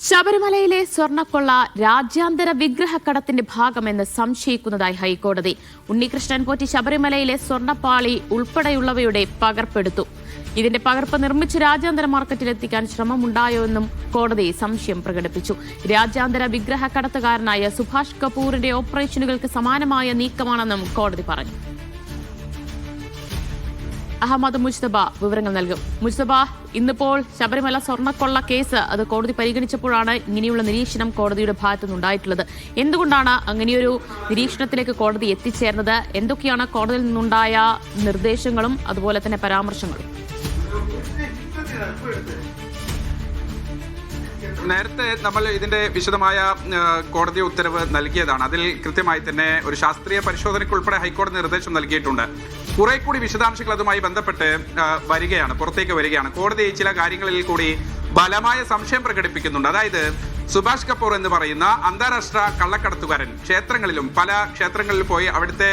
ശബരിമലയിലെ സ്വർണക്കൊള്ള രാജ്യാന്തര വിഗ്രഹക്കടത്തിന്റെ ഭാഗമെന്ന് സംശയിക്കുന്നതായി ഹൈക്കോടതി. ഉണ്ണികൃഷ്ണൻ പോറ്റി ശബരിമലയിലെ സ്വർണപ്പാളി ഉൾപ്പെടെയുള്ളവയുടെ പകർപ്പെടുത്തു. ഇതിന്റെ പകർപ്പ് നിർമ്മിച്ച് രാജ്യാന്തര മാർക്കറ്റിലെത്തിക്കാൻ ശ്രമമുണ്ടായോ എന്നും കോടതി സംശയം പ്രകടിപ്പിച്ചു. രാജ്യാന്തര വിഗ്രഹക്കടത്തുകാരനായ സുഭാഷ് കപൂറിന്റെ ഓപ്പറേഷനുകൾക്ക് സമാനമായ നീക്കമാണെന്നും കോടതി പറഞ്ഞു. അഹമ്മദ് മുജ്തബ വിവരങ്ങൾ നൽകും. മുജ്തബ ഇന്നിപ്പോൾ ശബരിമല സ്വർണക്കൊള്ള കേസ് അത് കോടതി പരിഗണിച്ചപ്പോഴാണ് ഇങ്ങനെയുള്ള നിരീക്ഷണം കോടതിയുടെ ഭാഗത്തു നിന്നുണ്ടായിട്ടുള്ളത് എന്തുകൊണ്ടാണ് അങ്ങനെയൊരു നിരീക്ഷണത്തിലേക്ക് കോടതി എത്തിച്ചേർന്നത്? എന്തൊക്കെയാണ് കോടതിയിൽ നിന്നുണ്ടായ നിർദ്ദേശങ്ങളും അതുപോലെ തന്നെ പരാമർശങ്ങളും? നേരത്തെ നമ്മൾ ഇതിന്റെ വിശദമായ കോടതി ഉത്തരവ് നൽകിയതാണ്. അതിൽ കൃത്യമായി തന്നെ ഒരു ശാസ്ത്രീയ പരിശോധനയ്ക്ക് ഉൾപ്പെടെ ഹൈക്കോടതി നിർദ്ദേശം നൽകിയിട്ടുണ്ട്. കുറെ കൂടി വിശദാംശങ്ങൾ അതുമായി ബന്ധപ്പെട്ട് വരികയാണ് പുറത്തേക്ക് വരികയാണ്. കോടതി ചില കാര്യങ്ങളിൽ കൂടി ബലമായ സംശയം പ്രകടിപ്പിക്കുന്നുണ്ട്. അതായത് സുഭാഷ് കപൂർ എന്ന് പറയുന്ന അന്താരാഷ്ട്ര കള്ളക്കടത്തുകാരൻ ക്ഷേത്രങ്ങളിലും പല ക്ഷേത്രങ്ങളിൽ പോയി അവിടുത്തെ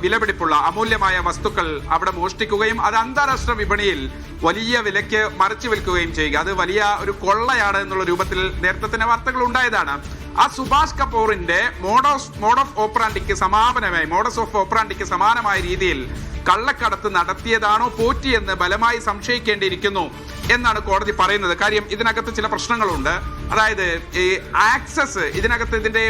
വിലപിടിപ്പുള്ള അമൂല്യമായ വസ്തുക്കൾ അവിടെ മോഷ്ടിക്കുകയും അത് അന്താരാഷ്ട്ര വിപണിയിൽ വലിയ വിലയ്ക്ക് മറിച്ചു വിൽക്കുകയും ചെയ്യുക. അത് വലിയ ഒരു കൊള്ളയാണ് എന്നുള്ള രൂപത്തിൽ നേരത്തെ തന്നെ വാർത്തകൾ ഉണ്ടായതാണ്. ആ സുഭാഷ് കപൂറിന്റെ മോഡോസ് മോഡ് ഓഫ് ഓപ്പറാൻഡിക്ക് സമാപനമായി മോഡസ് ഓഫ് ഓപ്പറാൻഡിക്ക് സമാനമായ രീതിയിൽ കള്ളക്കടത്ത് നടത്തിയതാണോ പോറ്റിയെന്ന് ബലമായി സംശയിക്കേണ്ടിയിരിക്കുന്നു എന്നാണ് കോടതി പറയുന്നത്. കാര്യം ഇതിനകത്ത് ചില പ്രശ്നങ്ങളുണ്ട്. അതായത് ഈ ആക്സസ് ഇതിനകത്ത് ഇതിന്റെ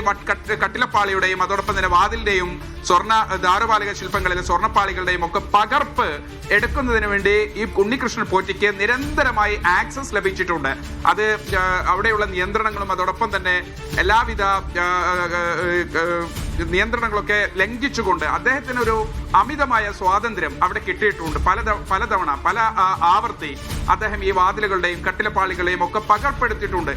കട്ടിലപ്പാളിയുടെയും അതോടൊപ്പം തന്നെ വാതിലിന്റെയും സ്വർണ ദാരുപാലിക ശില്പങ്ങളിലെ സ്വർണപ്പാളികളുടെയും ഒക്കെ പകർപ്പ് എടുക്കുന്നതിന് വേണ്ടി ഈ ഉണ്ണികൃഷ്ണൻ പോറ്റിക്ക് നിരന്തരമായി ആക്സസ് ലഭിച്ചിട്ടുണ്ട്. അത് അവിടെയുള്ള നിയന്ത്രണങ്ങളും അതോടൊപ്പം തന്നെ എല്ലാവിധ നിയന്ത്രണങ്ങളൊക്കെ ലംഘിച്ചുകൊണ്ട് അദ്ദേഹത്തിന് ഒരു അമിതമായ സ്വാതന്ത്ര്യം അവിടെ കിട്ടിയിട്ടുണ്ട്. പല പലതവണ പല ആവർത്തി അദ്ദേഹം ഈ വാതിലുകളുടെയും കട്ടിലപ്പാളികളെയും ഒക്കെ പകർപ്പെടുത്തിയിട്ടുണ്ട്.